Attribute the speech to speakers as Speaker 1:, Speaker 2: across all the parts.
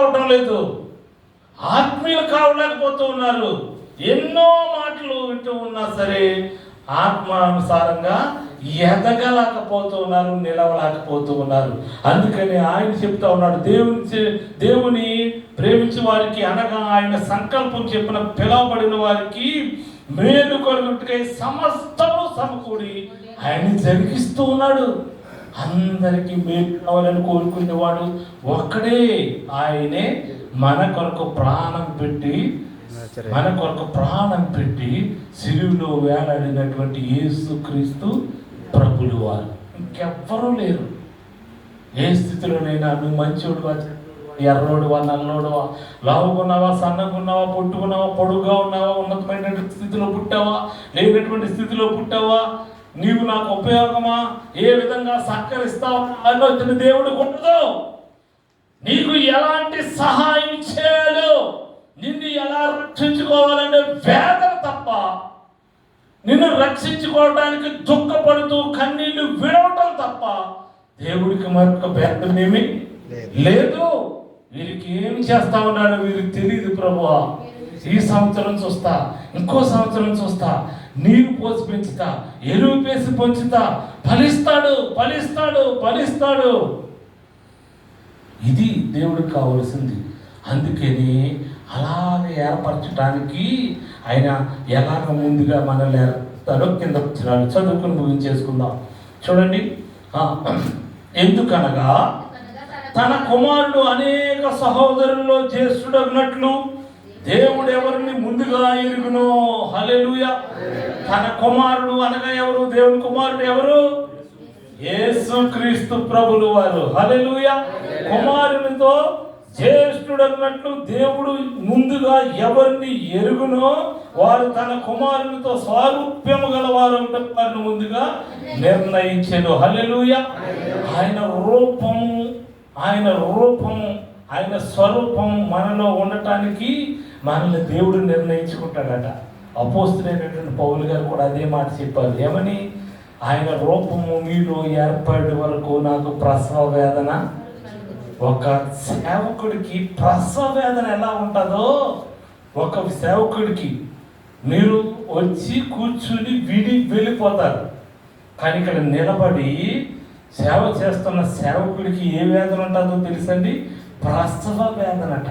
Speaker 1: అవటం లేదు. ఆత్మీయులు కావలేకపోతూ ఉన్నారు. ఎన్నో మాటలు వింటూ ఉన్నా సరే ఆత్మానుసారంగా ఎదగలేకపోతూ ఉన్నారు నిలవలేకపోతూ ఉన్నారు. అందుకని ఆయన చెప్తా ఉన్నాడు దేవుని దేవుని ప్రేమించే వారికి అనగా ఆయన సంకల్పం చెప్పిన పిలవబడిన వారికి మేలు కొలుగుటకై సమస్తము సమకూడి ఆయన జరిగిస్తూ ఉన్నాడు. అందరికీ మేలు కావాలని కోరుకునేవాడు ఒక్కడే. ఆయనే మన కొరకు ప్రాణం పెట్టి మన కొరకు ప్రాణం పెట్టి సిలువులో వేలాడినటువంటి యేసు క్రీస్తు ప్రభులు వారు. ఇంకెవ్వరూ లేరు. ఏ స్థితిలోనైనా నువ్వు మంచోడువా ఎర్రోడువా నల్లోడువా లావుకున్నావా సన్నగున్నావా పొట్టుకున్నావా పొడుగా ఉన్నావా ఉన్నతమైనటువంటి స్థితిలో పుట్టావా లేనటువంటి స్థితిలో పుట్టావా? నీవు నాకు ఉపయోగమా? ఏ విధంగా సహకరిస్తావా? ఆలోచన దేవుడు ఉండదు నీకు ఎలాంటి సహాయం చేయాలో నిన్ను ఎలా రక్షించుకోవాలనే వేదన తప్ప నిన్ను రక్షించుకోవడానికి దుఃఖపడుతూ కన్నీళ్ళు విడవటం తప్ప దేవుడికి మరొక భేదమేమి లేదు. వీరికి ఏం చేస్తా ఉన్నాడో వీరికి తెలియదు ప్రభువా. ఈ సంవత్సరం చూస్తా ఇంకో సంవత్సరం చూస్తా. నీరు పోసి పెంచుతా ఎరువు పేసి పెంచుతా. ఫలిస్తాడు ఫలిస్తాడు ఫలిస్తాడు. ఇది దేవుడికి కావలసింది. అందుకని అలాగే ఏర్పరచడానికి ఆయన ఎలాగ ముందుగా మనల్ని ఏర్పడతారో కింద వచ్చినాడు చదువుకుని ముగించేసుకుందాం. చూడండి. ఎందుకనగా తన కుమారుడు అనేక సహోదరుల్లో జ్యేష్ఠుడగినట్లు దేవుడు ఎవరిని ముందుగా ఎరుగునో? హల్లెలూయ. తన కుమారుడు అనగా ఎవరు? దేవుని కుమారుడు ఎవరు? యేసు క్రీస్తు ప్రభులు వారు. హలెలుయ కుమారునితో జ్యేష్ఠుడన్నట్లు దేవుడు ముందుగా ఎవరిని ఎరుగునో వారు తన కుమారునితో సారూప్యము గల వారు వారిని ముందుగా నిర్ణయించాడు హలెలుయ ఆయన రూపము ఆయన రూపము ఆయన స్వరూపం మనలో ఉండటానికి మనల్ని దేవుడు నిర్ణయించుకుంటాడట. అపోస్తులైనటువంటి పౌలు గారు కూడా అదే మాట చెప్పారు. ఏమని? ఆయన రూపము మీలో ఏర్పడే వరకు నాకు ప్రసవ వేదన ఒక సేవకుడికి ప్రసవ వేదన ఎలా ఉంటుందో ఒక సేవకుడికి మీరు వచ్చి కూర్చుని విడి వెళ్ళిపోతారు. కానీ ఇక్కడ నిలబడి సేవ చేస్తున్న సేవకుడికి ఏ వేదన ఉంటుందో తెలుసండి? ప్రసవ వేదనట.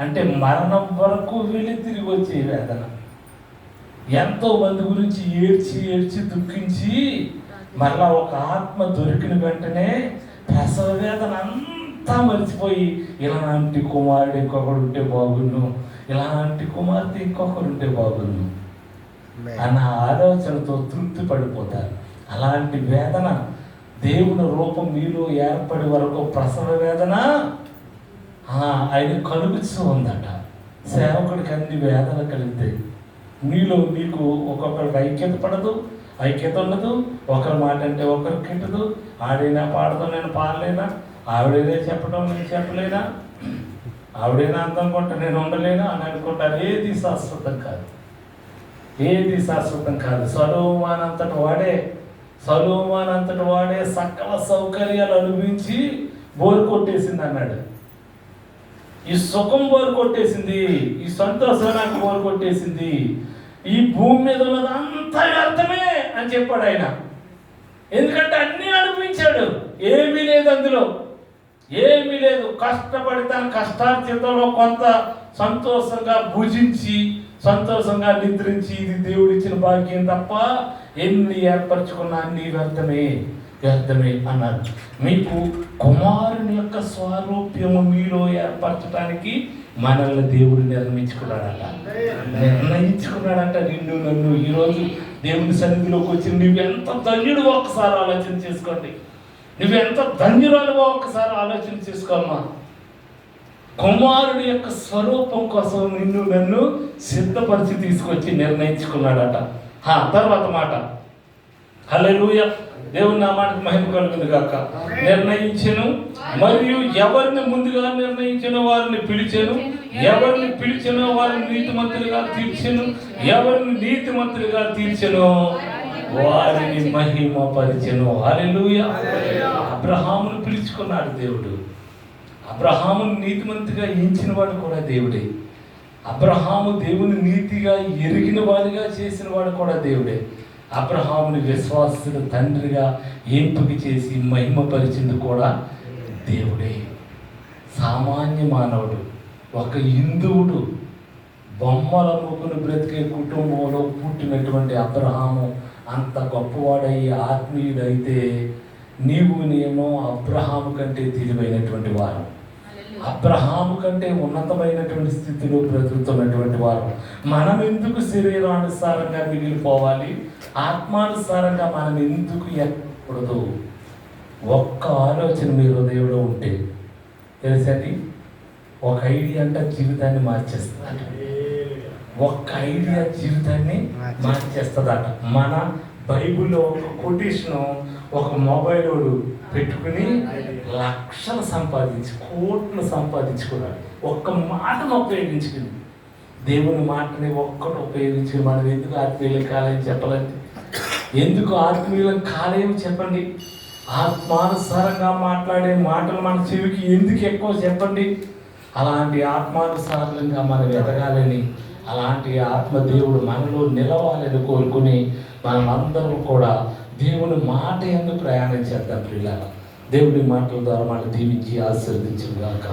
Speaker 1: అంటే మరణం వరకు వెళ్ళి తిరిగి వచ్చే వేదన. ఎంతో మంది గురించి ఏడ్చి ఏడ్చి దుఃఖించి మళ్ళా ఒక ఆత్మ దొరికిన వెంటనే ప్రసవ వేదన అంతా మర్చిపోయి ఇలాంటి కుమారుడు ఇంకొకడు ఉంటే బాగుండు ఇలాంటి కుమార్తె ఇంకొకరు ఉంటే బాగుండు అన్న ఆలోచనతో తృప్తి పడిపోతారు. అలాంటి వేదన దేవుని రూపం మీలో ఏర్పడి వరకు ప్రసవ వేదన ఆయన కలుగుతూ ఉందట. సేవకుడికి అన్ని వేదన కలిగితే మీలో మీకు ఒక్కొక్కరికి ఐక్యత పడదు ఐక్యత ఉండదు ఒకరి మాట అంటే ఒకరికి కిట్టదు ఆడైనా పాడదాం నేను పాడలేనా? ఆవిడైనా చెప్పడం నేను చెప్పలేనా? ఆవిడైనా అందనుకుంటా నేను ఉండలేనా? అని అనుకుంటారు ఏది శాశ్వతం కాదు. ఏది శాశ్వతం కాదు. సలోమానంతటి వాడే సలోమానంతటి వాడే సకల సౌకర్యాలు అనుభవించి బోరు కొట్టేసింది అన్నాడు. ఈ సుఖం బోరు కొట్టేసింది ఈ సంతోషం నాకు బోరు కొట్టేసింది. ఈ భూమి మీద ఉన్నదంతా వ్యర్థమే అని చెప్పాడు ఆయన. ఎందుకంటే అన్నీ అనిపించాడు. ఏమీ లేదు అందులో. ఏమీ లేదు. కష్టపడి తన కష్టార్జితంలో కొంత సంతోషంగా భుజించి సంతోషంగా నిద్రించి ఇది దేవుడిచ్చిన భాగ్యం తప్ప ఎన్ని ఏర్పరచుకున్నా అన్ని వ్యర్థమే. వ్యర్థమే అన్నారు. మీకు కుమారుని యొక్క స్వారూప్యము మీలో ఏర్పరచడానికి మనల్ని దేవుడు నిర్ణయించుకున్నాడట. నిర్ణయించుకున్నాడంట నిన్ను నన్ను. ఈరోజు దేవుని సన్నిధిలోకి వచ్చి నువ్వెంత ధన్యుడు ఒక్కసారి ఆలోచన చేసుకోండి. నువ్వు ఎంత ధన్యురాలువో ఒక్కసారి ఆలోచన చేసుకోమ్మా. కుమారుడి యొక్క స్వరూపం కోసం నిన్ను నన్ను సిద్ధపరిచి తీసుకొచ్చి నిర్ణయించుకున్నాడట. తర్వాత మాట. హలో దేవుని నామానికి మహిమ కలుగుతుంది కాక నిర్ణయించను మరియు ఎవరిని ముందుగా నిర్ణయించిన వారిని పిలిచెను ఎవరిని పిలిచినో వారిని నీతిమంతులుగా తీర్చెను ఎవరిని నీతిమంతులుగా తీర్చెను వారిని మహిమ పరిచెను హల్లెలూయ. అబ్రహామును పిలుచుకున్నాడు దేవుడు. అబ్రహామును నీతిమంతుగా ఎంచిన వాడు కూడా దేవుడే. అబ్రహాము దేవుని నీతిగా ఎరిగిన వాడిగా చేసిన వాడు కూడా దేవుడే. అబ్రహాముని విశ్వాసుడు తండ్రిగా ఎంపిక చేసి మహిమపరిచింది కూడా దేవుడే. సామాన్య మానవుడు ఒక హిందువుడు బొమ్మల ముగ్గును బ్రతికే కుటుంబంలో పుట్టినటువంటి అబ్రహాము అంత గొప్పవాడై ఆత్మీయుడైతే నీవు నేను అబ్రహాము కంటే తెలివైనటువంటి వారు. అబ్రహాము కంటే ఉన్నతమైనటువంటి స్థితిలో బ్రతుకుతున్నటువంటి వారు. మనం ఎందుకు శరీరానుసారంగా మిగిలిపోవాలి? ఆత్మానుసారంగా మనం ఎందుకు ఎక్కకూడదు? ఒక్క ఆలోచన మీ హృదయంలో ఉంటే తెలుసండి ఒక ఐడియా అంటే జీవితాన్ని మార్చేస్తుంది ఒక్క ఐడియా జీవితాన్ని మార్చేస్తుందట. మన బైబిల్లో ఒక కొటేషన్ ఒక మొబైల్ పెట్టుకుని లక్షలు సంపాదించి కోట్లు సంపాదించుకున్నాడు. ఒక్క మాటను ఉపయోగించుకుని. దేవుని మాటని ఒక్కటి ఉపయోగించి మనం ఎందుకు ఆత్మీయులం కాలేని చెప్పాలండి ఎందుకు ఆత్మీయులం కాలేమి చెప్పండి? ఆత్మానుసారంగా మాట్లాడే మాటలు మన చెవికి ఎందుకు ఎక్కువ చెప్పండి? అలాంటి ఆత్మానుసారంగా మనం ఎదగాలని అలాంటి ఆత్మదేవుడు మనలో నిలవాలని కోరుకుని మనమందరం కూడా దేవుని మాట ఎందుకు ప్రయాణం చేద్దాం పిల్లల దేవుడి మాటల ద్వారా మనం దీవించి ఆశీర్వదించుగాక